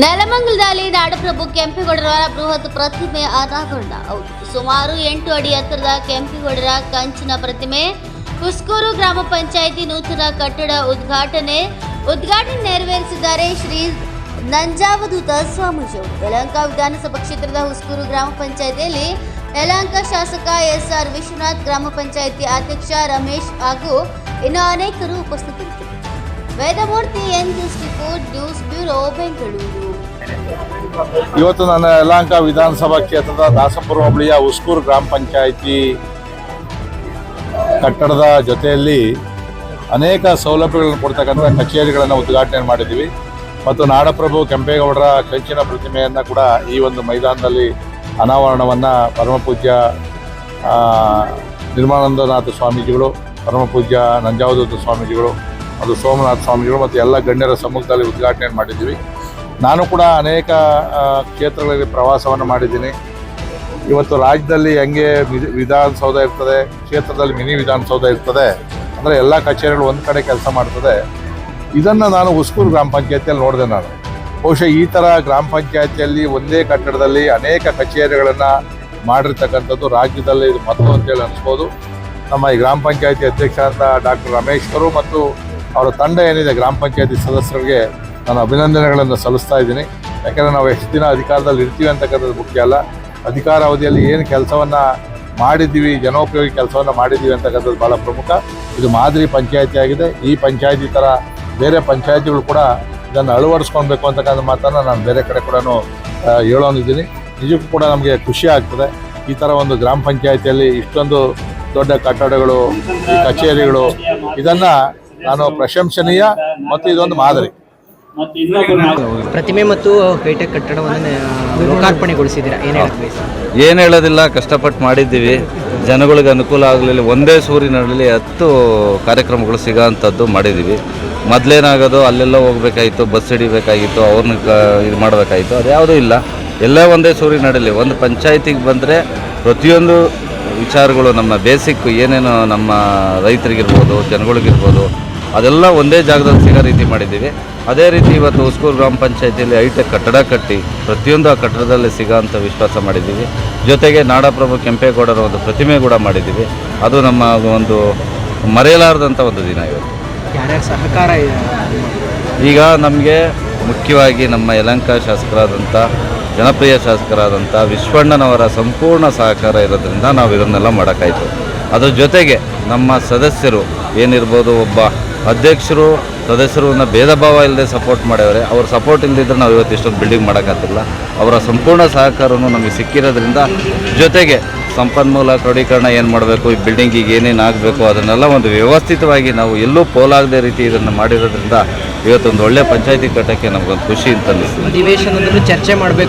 ನೆಲಮಂಗಲದಲ್ಲಿ ನಾಡಪ್ರಭು ಕೆಂಪೇಗೌಡರ ಬೃಹತ್ ಪ್ರತಿಮೆ ಅನಾವರಣ. ಸುಮಾರು ಎಂಟು ಅಡಿ ಎತ್ತರದ ಕೆಂಪೇಗೌಡರ ಕಂಚಿನ ಪ್ರತಿಮೆ ಕುಸ್ಕೂರು ಗ್ರಾಮ ಪಂಚಾಯಿತಿ ನೂತನ ಕಟ್ಟಡ ಉದ್ಘಾಟನೆ ಉದ್ಘಾಟನೆ ನೆರವೇರಿಸಿದ್ದಾರೆ ಶ್ರೀ ನಂಜಾವಧೂತ ಸ್ವಾಮೀಜಿ ಅವರು. ಯಲಹಂಕ ವಿಧಾನಸಭಾ ಕ್ಷೇತ್ರದ ಹುಸ್ಕೂರು ಗ್ರಾಮ ಪಂಚಾಯಿತಿಯಲ್ಲಿ ಯಲಹಂಕ ಶಾಸಕ ಎಸ್ ಆರ್ ವಿಶ್ವನಾಥ್, ಗ್ರಾಮ ಪಂಚಾಯಿತಿ ಅಧ್ಯಕ್ಷ ರಮೇಶ್ ಹಾಗೂ ಇನ್ನು ಅನೇಕರು ಉಪಸ್ಥಿತರಿದ್ದರು. Vedamurthy N report, news bureau, Bengaluru. ಇವತ್ತು ನನ್ನ ಯಲಹಂಕ ವಿಧಾನಸಭಾ ಕ್ಷೇತ್ರದ ದಾಸಪುರ ಹೋಬಳಿಯ ಉಸ್ಕೂರು ಗ್ರಾಮ ಪಂಚಾಯಿತಿ ಕಟ್ಟಡದ ಜೊತೆಯಲ್ಲಿ ಅನೇಕ ಸೌಲಭ್ಯಗಳನ್ನು ಕೊಡ್ತಕ್ಕಂಥ ಕಚೇರಿಗಳನ್ನು ಉದ್ಘಾಟನೆ ಮಾಡಿದ್ದೀವಿ. ಮತ್ತು ನಾಡಪ್ರಭು ಕೆಂಪೇಗೌಡರ ಕಂಚಿನ ಪ್ರತಿಮೆಯನ್ನು ಕೂಡ ಈ ಒಂದು ಮೈದಾನದಲ್ಲಿ ಅನಾವರಣವನ್ನು ಪರಮಪೂಜ್ಯ ನಿರ್ಮಾನಂದನಾಥ ಸ್ವಾಮೀಜಿಗಳು ಪರಮಪೂಜ್ಯ ನಂಜಾವಧೂತ ಸ್ವಾಮೀಜಿಗಳು, ಅದು ಸೋಮನಾಥ ಸ್ವಾಮೀಜಿಗಳು ಮತ್ತು ಎಲ್ಲ ಗಣ್ಯರ ಸಮ್ಮುಖದಲ್ಲಿ ಉದ್ಘಾಟನೆ ಮಾಡಿದ್ದೀವಿ. ನಾನು ಕೂಡ ಅನೇಕ ಕ್ಷೇತ್ರಗಳಲ್ಲಿ ಪ್ರವಾಸವನ್ನು ಮಾಡಿದ್ದೀನಿ. ಇವತ್ತು ರಾಜ್ಯದಲ್ಲಿ ಹೆಂಗೆ ವಿಧಾನಸೌಧ ಇರ್ತದೆ, ಕ್ಷೇತ್ರದಲ್ಲಿ ಮಿನಿ ವಿಧಾನಸೌಧ ಇರ್ತದೆ, ಅಂದರೆ ಎಲ್ಲ ಕಚೇರಿಗಳು ಒಂದು ಕಡೆ ಕೆಲಸ ಮಾಡ್ತದೆ. ಇದನ್ನು ನಾನು ಹುಸ್ಕೂರು ಗ್ರಾಮ ಪಂಚಾಯತಿಯಲ್ಲಿ ನೋಡಿದೆ ನಾನು. ಬಹುಶಃ ಈ ಥರ ಗ್ರಾಮ ಪಂಚಾಯತಿಯಲ್ಲಿ ಒಂದೇ ಕಟ್ಟಡದಲ್ಲಿ ಅನೇಕ ಕಚೇರಿಗಳನ್ನು ಮಾಡಿರ್ತಕ್ಕಂಥದ್ದು ರಾಜ್ಯದಲ್ಲಿ ಇದು ಮತ್ತು ಅಂತೇಳಿ ಅನಿಸ್ಬೋದು. ನಮ್ಮ ಈ ಗ್ರಾಮ ಪಂಚಾಯತಿ ಅಧ್ಯಕ್ಷ ಅಂತ ಡಾಕ್ಟರ್ ರಮೇಶ್ ಅವರು ಮತ್ತು ಅವರ ತಂಡ ಏನಿದೆ ಗ್ರಾಮ ಪಂಚಾಯತಿ ಸದಸ್ಯರಿಗೆ ನಾನು ಅಭಿನಂದನೆಗಳನ್ನು ಸಲ್ಲಿಸ್ತಾ ಇದ್ದೀನಿ. ಯಾಕಂದರೆ ನಾವು ಎಷ್ಟು ದಿನ ಅಧಿಕಾರದಲ್ಲಿ ಇರ್ತೀವಿ ಅಂತಕ್ಕಂಥದ್ದು ಮುಖ್ಯ ಅಲ್ಲ. ಅಧಿಕಾರ ಅವಧಿಯಲ್ಲಿ ಏನು ಕೆಲಸವನ್ನು ಮಾಡಿದ್ದೀವಿ, ಜನೋಪಯೋಗಿ ಕೆಲಸವನ್ನು ಮಾಡಿದ್ದೀವಿ ಅಂತಕ್ಕಂಥದ್ದು ಭಾಳ ಪ್ರಮುಖ. ಇದು ಮಾದರಿ ಪಂಚಾಯತಿ ಆಗಿದೆ. ಈ ಪಂಚಾಯತಿ ಥರ ಬೇರೆ ಪಂಚಾಯತಿಗಳು ಕೂಡ ಇದನ್ನು ಅಳವಡಿಸ್ಕೊಳ್ಬೇಕು ಅಂತಕ್ಕಂಥ ಮಾತನ್ನು ನಾನು ಬೇರೆ ಕಡೆ ಕೂಡ ಹೇಳೋನಿದ್ದೀನಿ ನಿಜಕ್ಕೂ ಕೂಡ ನಮಗೆ ಖುಷಿ ಆಗ್ತದೆ. ಈ ಥರ ಒಂದು ಗ್ರಾಮ ಪಂಚಾಯತಿಯಲ್ಲಿ ಇಷ್ಟೊಂದು ದೊಡ್ಡ ಕಟ್ಟಡಗಳು ಕಚೇರಿಗಳು, ಇದನ್ನು ನಾನು ಪ್ರಶಂಸನೀಯ ಮತ್ತು ಇದೊಂದು ಮಾದರಿ. ಪ್ರತಿಮೆ ಮತ್ತು ಪೇಟೆ ಕಟ್ಟಡವನ್ನು ಲೋಕಾರ್ಪಣೆಗೊಳಿಸಿದ್ದೀರಾ? ಏನು ಹೇಳ್ತೀವಿ ಏನು ಹೇಳೋದಿಲ್ಲ ಕಷ್ಟಪಟ್ಟು ಮಾಡಿದ್ದೀವಿ. ಜನಗಳಿಗೆ ಅನುಕೂಲ ಆಗಲಿಲ್ಲ. ಒಂದೇ ಸೂರಿನಲ್ಲಿ ಹತ್ತು ಕಾರ್ಯಕ್ರಮಗಳು ಸಿಗೋವಂಥದ್ದು ಮಾಡಿದ್ದೀವಿ. ಮೊದಲೇನಾಗೋದು ಅಲ್ಲೆಲ್ಲ ಹೋಗ್ಬೇಕಾಗಿತ್ತು ಬಸ್ ಹಿಡಿಬೇಕಾಗಿತ್ತು ಅವ್ರನ್ನ ಕ ಇದು ಮಾಡಬೇಕಾಗಿತ್ತು ಅದ್ಯಾವುದೂ ಇಲ್ಲ. ಎಲ್ಲ ಒಂದೇ ಸೂರಿನಡಲಿ ಒಂದು ಪಂಚಾಯತಿಗೆ ಬಂದರೆ ಪ್ರತಿಯೊಂದು ವಿಚಾರಗಳು ನಮ್ಮ ಬೇಸಿಕ್ ಏನೇನು ನಮ್ಮ ರೈತರಿಗಿರ್ಬೋದು ಜನಗಳಿಗಿರ್ಬೋದು ಅದೆಲ್ಲ ಒಂದೇ ಜಾಗದಲ್ಲಿ ಸಿಗೋ ರೀತಿ ಮಾಡಿದ್ದೀವಿ. ಅದೇ ರೀತಿ ಇವತ್ತು ಹುಸ್ಕೂರು ಗ್ರಾಮ ಪಂಚಾಯತಿಯಲ್ಲಿ ಐಟೆಕ್ ಕಟ್ಟಡ ಕಟ್ಟಿ ಪ್ರತಿಯೊಂದು ಆ ಕಟ್ಟಡದಲ್ಲಿ ಸಿಗೋ ಅಂಥ ವಿಶ್ವಾಸ ಮಾಡಿದ್ದೀವಿ. ಜೊತೆಗೆ ನಾಡಪ್ರಭು ಕೆಂಪೇಗೌಡರ ಒಂದು ಪ್ರತಿಮೆ ಕೂಡ ಮಾಡಿದ್ದೀವಿ. ಅದು ನಮ್ಮ ಒಂದು ಮರೆಯಲಾರದಂಥ ಒಂದು ದಿನ ಇವತ್ತು. ಸಹಕಾರ ಇದೆ? ಈಗ ನಮಗೆ ಮುಖ್ಯವಾಗಿ ನಮ್ಮ ಯಲಂಕ ಶಾಸಕರಾದಂಥ ಜನಪ್ರಿಯ ಶಾಸಕರಾದಂಥ ವಿಶ್ವಣ್ಣನವರ ಸಂಪೂರ್ಣ ಸಹಕಾರ ಇರೋದ್ರಿಂದ ನಾವು ಇದನ್ನೆಲ್ಲ ಮಾಡೋಕ್ಕಾಯ್ತು. ಅದ್ರ ಜೊತೆಗೆ ನಮ್ಮ ಸದಸ್ಯರು ಏನಿರ್ಬೋದು ಒಬ್ಬ ಅಧ್ಯಕ್ಷರು ಸದಸ್ಯರನ್ನ ಭೇದ ಭಾವ ಇಲ್ಲದೆ ಸಪೋರ್ಟ್ ಮಾಡ್ಯವ್ರೆ. ಅವ್ರ ಸಪೋರ್ಟ್ ಇಲ್ಲದಿದ್ದರೆ ನಾವು ಇವತ್ತು ಇಷ್ಟೊಂದು ಬಿಲ್ಡಿಂಗ್ ಮಾಡೋಕ್ಕಾಗ್ತಿಲ್ಲ. ಅವರ ಸಂಪೂರ್ಣ ಸಹಕಾರವನ್ನು ನಮಗೆ ಸಿಕ್ಕಿರೋದ್ರಿಂದ ಜೊತೆಗೆ ಸಂಪನ್ಮೂಲ ಕ್ರೋಢೀಕರಣ ಏನು ಮಾಡಬೇಕು, ಈ ಬಿಲ್ಡಿಂಗಿಗೆ ಏನೇನು ಆಗಬೇಕು ಅದನ್ನೆಲ್ಲ ಒಂದು ವ್ಯವಸ್ಥಿತವಾಗಿ ನಾವು ಎಲ್ಲೂ ಪೋಲಾಗದೆ ರೀತಿ ಇದನ್ನು ಮಾಡಿರೋದ್ರಿಂದ ಇವತ್ತೊಂದು ಒಳ್ಳೆ ಪಂಚಾಯತಿ ಕಟ್ಟಕ್ಕೆ ನಮಗೊಂದು ಖುಷಿ ಅಂತ ಅನ್ನಿಸ್ತು ಅಧಿವೇಶನದಲ್ಲೂ ಚರ್ಚೆ ಮಾಡಬೇಕು